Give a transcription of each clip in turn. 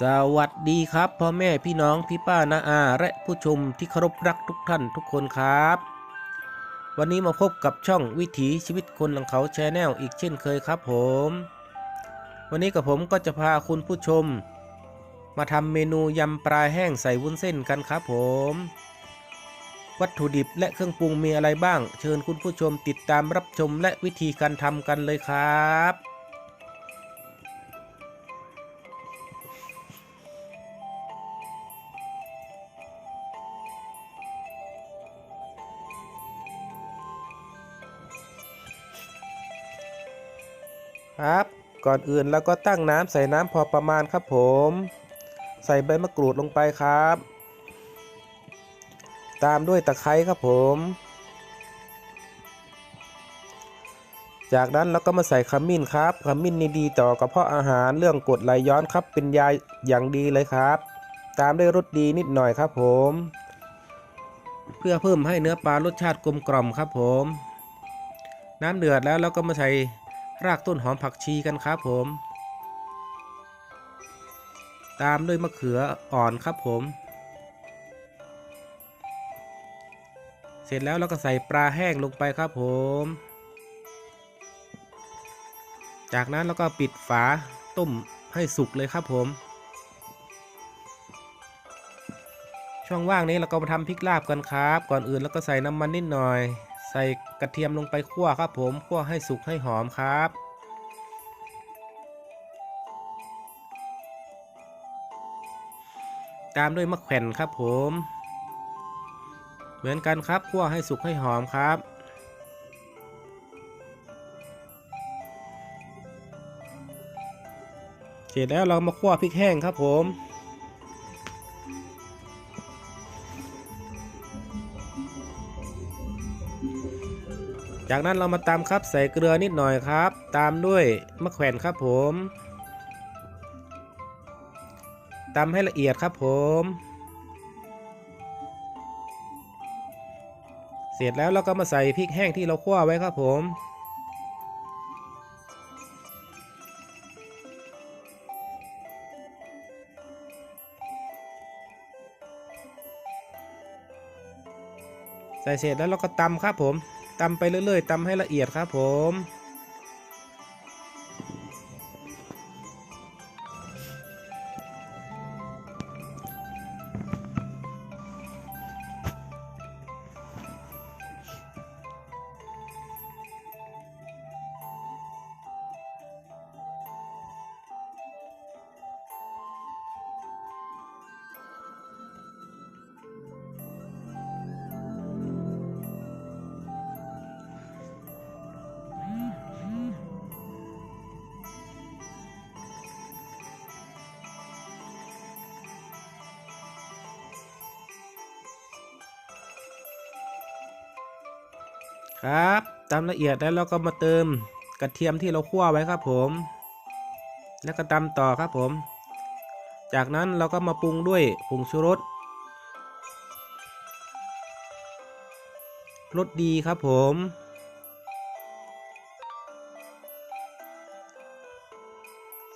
สวัสดีครับพ่อแม่พี่น้องพี่ป้านาอา และผู้ชมที่เคารพรักทุกท่านทุกคนครับ วันนี้มาพบกับช่องวิถีชีวิตคนหลังเขาแชนแนลอีกเช่นเคยครับผม วันนี้กับผมก็จะพาคุณผู้ชม มาทำเมนูยำปลาแห้งใส่วุ้นเส้นกันครับผม วัตถุดิบและเครื่องปรุงมีอะไรบ้าง เชิญคุณผู้ชมติดตามรับชมและวิธีการทำกันเลยครับ ครับ ก่อนอื่นเราก็ตั้งน้ำใส่น้ำพอประมาณครับผม ใส่ใบมะกรูดลงไปครับ ตามด้วยตะไคร้ครับผม จากนั้นเราก็มาใส่ขมิ้นครับขมิ้นนี่ดีต่อกระเพาะอาหารเรื่องกรดไหลย้อนครับเป็นยาอย่างดีเลยครับ ตามด้วยรสดีนิดหน่อยครับผม เพื่อเพิ่มให้เนื้อปลารสชาติกลมกล่อมครับผม น้ำเดือดแล้วเราก็มาใส่ รากต้นหอมผักชีกันครับผม ตามด้วยมะเขืออ่อนครับผม เสร็จแล้วเราก็ใส่ปลาแห้งลงไปครับผม จากนั้นเราก็ปิดฝาต้มให้สุกเลยครับผม ช่องว่างนี้เราก็มาทำพริกลาบกันครับ ก่อนอื่นเราก็ใส่น้ำมันนิดหน่อย ใส่กระเทียมลงไปคั่วครับผมคั่วให้สุกให้หอมครับตามด้วยมะแขวนครับผม เหมือนกันครับคั่วให้สุกให้หอมครับ เสร็จแล้วเรามาคั่วพริกแห้งครับผม จากนั้นเรามาตามครับใส่เกลือนิดหน่อยครับ ตามด้วยมะแขวนครับผมตำให้ละเอียดครับผม เสร็จแล้วเราก็มาใส่พริกแห้งที่เราคั่วไว้ครับผม ใส่เสร็จแล้วเราก็ตำครับผม ตำไปเรื่อยๆตำให้ละเอียดครับผม ครับ ตามละเอียดแล้วเราก็มาเติมกระเทียมที่เราคั่วไว้ครับผม แล้วก็ตำต่อครับผม จากนั้นเราก็มาปรุงด้วยผงชูรสรสดีครับผม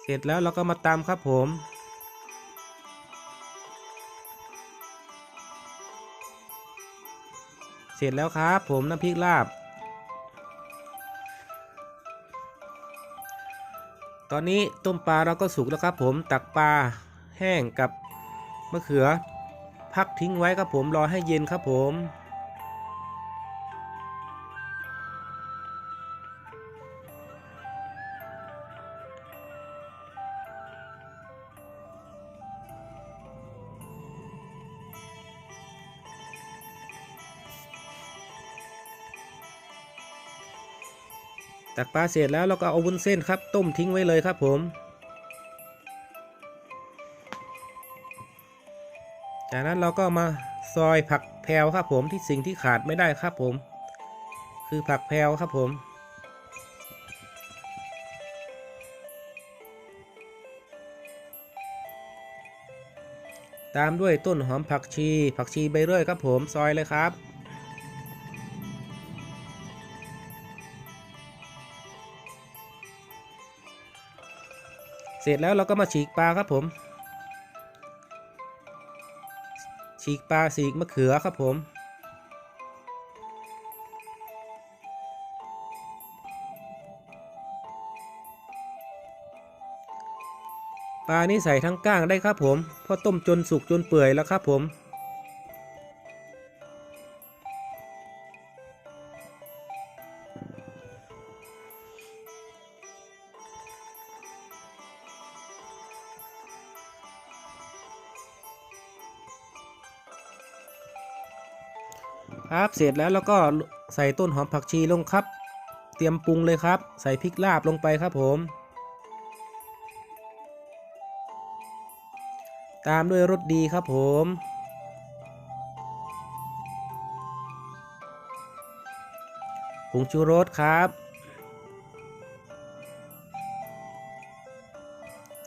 เสร็จแล้วเราก็มาตำครับผม เสร็จแล้วครับ ผมน้ำพริกลาบ ตอนนี้ต้มปลาเราก็สุกแล้วครับ ผมตักปลาแห้งกับมะเขือ พักทิ้งไว้ครับผมรอให้เย็นครับผม ตักปลาเสร็จแล้วเราก็เอาวุ้นเส้นครับ ต้มทิ้งไว้เลยครับผม จากนั้นเราก็มาซอยผักแพรวครับผมที่สิ่งที่ขาดไม่ได้ครับผม คือผักแพรวครับผมตามด้วยต้นหอมผักชี ผักชีใบเรื่อยครับผม ซอยเลยครับ เสร็จแล้วเราก็มาฉีกปลาครับผม ฉีกปลาฉีกมะเขือครับผม ปลานี่ใส่ทั้งก้างได้ครับผมเพราะต้มจนสุกจนเปื่อยแล้วครับผม ครับเสร็จแล้วแล้วก็ใส่ต้นหอมผักชีลงครับ เตรียมปรุงเลยครับ ใส่พริกลาบลงไปครับผม ตามด้วยรสดีครับผม ผงชูรสครับ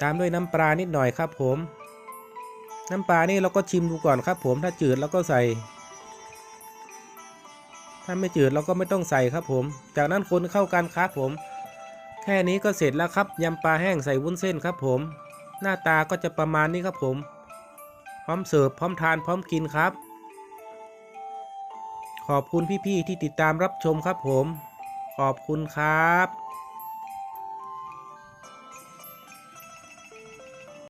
ตามด้วยน้ำปลานิดหน่อยครับผม น้ำปลานี่เราก็ชิมดูก่อนครับผมถ้าจืดเราก็ใส่ ถ้าไม่จืดเราก็ไม่ต้องใส่ครับผม จากนั้นคนเข้ากันครับผม แค่นี้ก็เสร็จแล้วครับยำปลาแห้งใส่วุ้นเส้นครับผม หน้าตาก็จะประมาณนี้ครับผม พร้อมเสิร์ฟพร้อมทานพร้อมกินครับ ขอบคุณพี่ๆที่ติดตามรับชมครับผม ขอบคุณครับ